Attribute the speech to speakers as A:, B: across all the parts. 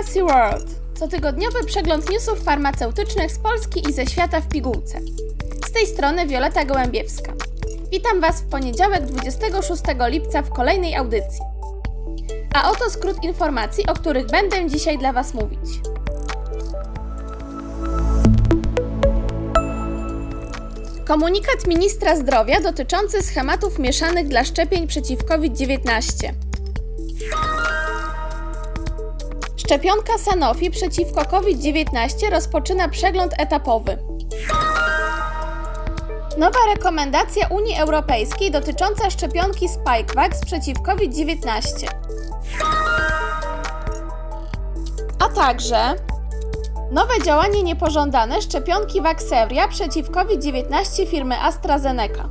A: Pharmacy World. Cotygodniowy przegląd newsów farmaceutycznych z Polski i ze świata w pigułce. Z tej strony Wioleta Gołębiewska. Witam Was w poniedziałek 26 lipca w kolejnej audycji. A oto skrót informacji, o których będę dzisiaj dla Was mówić. Komunikat ministra zdrowia dotyczący schematów mieszanych dla szczepień przeciw COVID-19. Szczepionka Sanofi przeciwko COVID-19 rozpoczyna przegląd etapowy. Nowa rekomendacja Unii Europejskiej dotycząca szczepionki Spikevax przeciw COVID-19. A także nowe działanie niepożądane szczepionki Vaxzevria przeciw COVID-19 firmy AstraZeneca.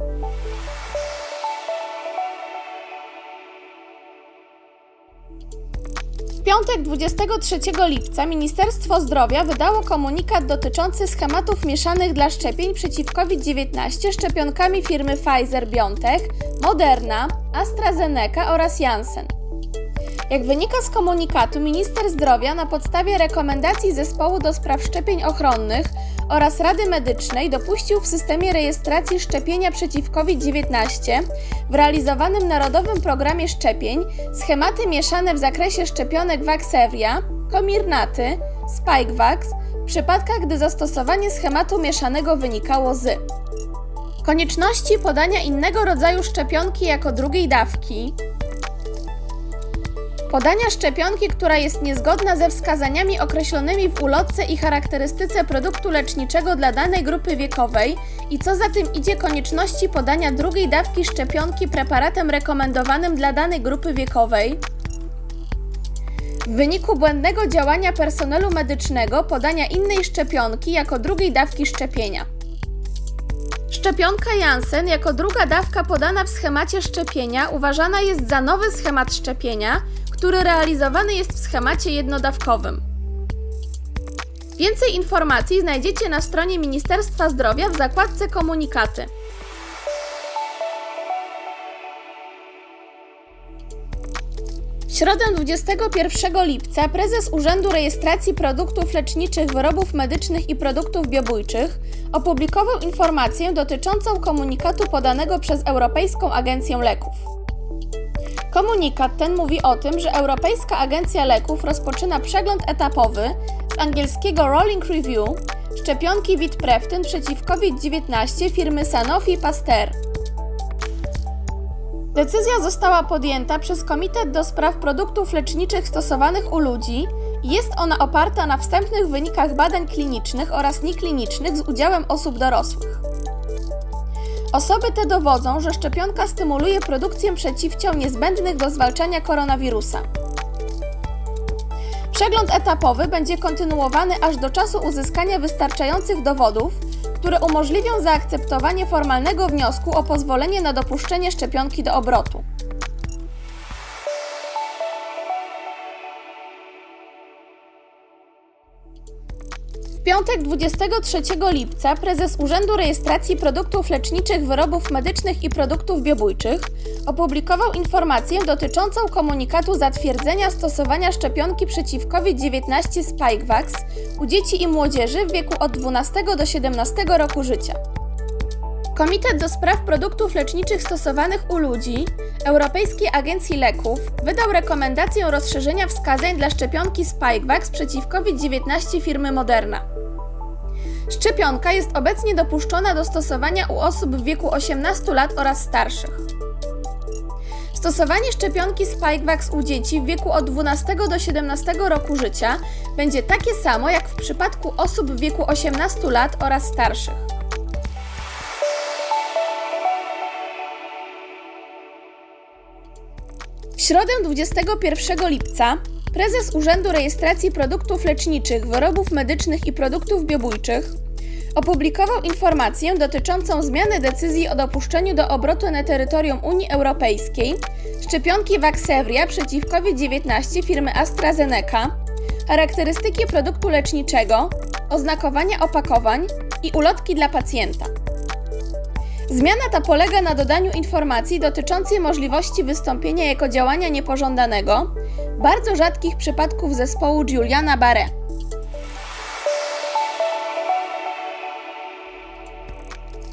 A: Piątek 23 lipca Ministerstwo Zdrowia wydało komunikat dotyczący schematów mieszanych dla szczepień przeciw COVID-19 szczepionkami firmy Pfizer-BioNTech, Moderna, AstraZeneca oraz Janssen. Jak wynika z komunikatu, minister zdrowia na podstawie rekomendacji Zespołu do spraw szczepień ochronnych oraz Rady Medycznej dopuścił w systemie rejestracji szczepienia przeciw COVID-19 w realizowanym Narodowym Programie Szczepień schematy mieszane w zakresie szczepionek Vaxzevria, Comirnaty, Spikevax w przypadkach, gdy zastosowanie schematu mieszanego wynikało z konieczności podania innego rodzaju szczepionki jako drugiej dawki, Podania szczepionki, która jest niezgodna ze wskazaniami określonymi w ulotce i charakterystyce produktu leczniczego dla danej grupy wiekowej i co za tym idzie konieczności podania drugiej dawki szczepionki preparatem rekomendowanym dla danej grupy wiekowej. W wyniku błędnego działania personelu medycznego podania innej szczepionki jako drugiej dawki szczepienia. Szczepionka Janssen jako druga dawka podana w schemacie szczepienia uważana jest za nowy schemat szczepienia, który realizowany jest w schemacie jednodawkowym. Więcej informacji znajdziecie na stronie Ministerstwa Zdrowia w zakładce Komunikaty. W środę 21 lipca prezes Urzędu Rejestracji Produktów Leczniczych, Wyrobów Medycznych i Produktów Biobójczych opublikował informację dotyczącą komunikatu podanego przez Europejską Agencję Leków. Komunikat ten mówi o tym, że Europejska Agencja Leków rozpoczyna przegląd etapowy z angielskiego Rolling Review szczepionki Vitpreftin przeciw COVID-19 firmy Sanofi Pasteur. Decyzja została podjęta przez Komitet do Spraw Produktów Leczniczych stosowanych u ludzi i jest ona oparta na wstępnych wynikach badań klinicznych oraz nieklinicznych z udziałem osób dorosłych. Osoby te dowodzą, że szczepionka stymuluje produkcję przeciwciał niezbędnych do zwalczania koronawirusa. Przegląd etapowy będzie kontynuowany aż do czasu uzyskania wystarczających dowodów, które umożliwią zaakceptowanie formalnego wniosku o pozwolenie na dopuszczenie szczepionki do obrotu. W piątek 23 lipca prezes Urzędu Rejestracji Produktów Leczniczych, Wyrobów Medycznych i Produktów Biobójczych opublikował informację dotyczącą komunikatu zatwierdzenia stosowania szczepionki przeciw COVID-19 Spikevax u dzieci i młodzieży w wieku od 12 do 17 roku życia. Komitet do Spraw Produktów Leczniczych stosowanych u ludzi Europejskiej Agencji Leków wydał rekomendację rozszerzenia wskazań dla szczepionki Spikevax przeciw COVID-19 firmy Moderna. Szczepionka jest obecnie dopuszczona do stosowania u osób w wieku 18 lat oraz starszych. Stosowanie szczepionki Spikevax u dzieci w wieku od 12 do 17 roku życia będzie takie samo jak w przypadku osób w wieku 18 lat oraz starszych. Środę 21 lipca prezes Urzędu Rejestracji Produktów Leczniczych, Wyrobów Medycznych i Produktów Biobójczych opublikował informację dotyczącą zmiany decyzji o dopuszczeniu do obrotu na terytorium Unii Europejskiej szczepionki Vaxzevria przeciw COVID-19 firmy AstraZeneca, charakterystyki produktu leczniczego, oznakowania opakowań i ulotki dla pacjenta. Zmiana ta polega na dodaniu informacji dotyczącej możliwości wystąpienia jako działania niepożądanego bardzo rzadkich przypadków zespołu Juliana Barre.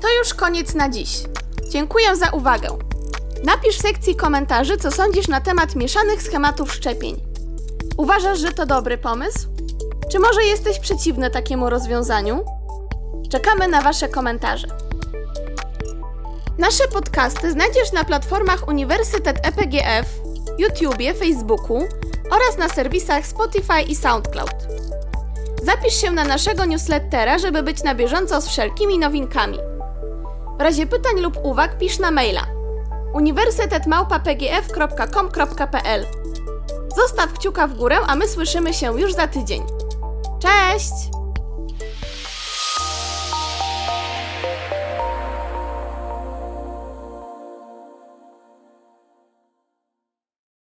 A: To już koniec na dziś. Dziękuję za uwagę. Napisz w sekcji komentarzy, co sądzisz na temat mieszanych schematów szczepień. Uważasz, że to dobry pomysł? Czy może jesteś przeciwny takiemu rozwiązaniu? Czekamy na Wasze komentarze. Nasze podcasty znajdziesz na platformach Uniwersytet EPGF, YouTubie, Facebooku oraz na serwisach Spotify i SoundCloud. Zapisz się na naszego newslettera, żeby być na bieżąco z wszelkimi nowinkami. W razie pytań lub uwag pisz na maila uniwersytetmałpa.pgf.com.pl Zostaw kciuka w górę, a my słyszymy się już za tydzień. Cześć!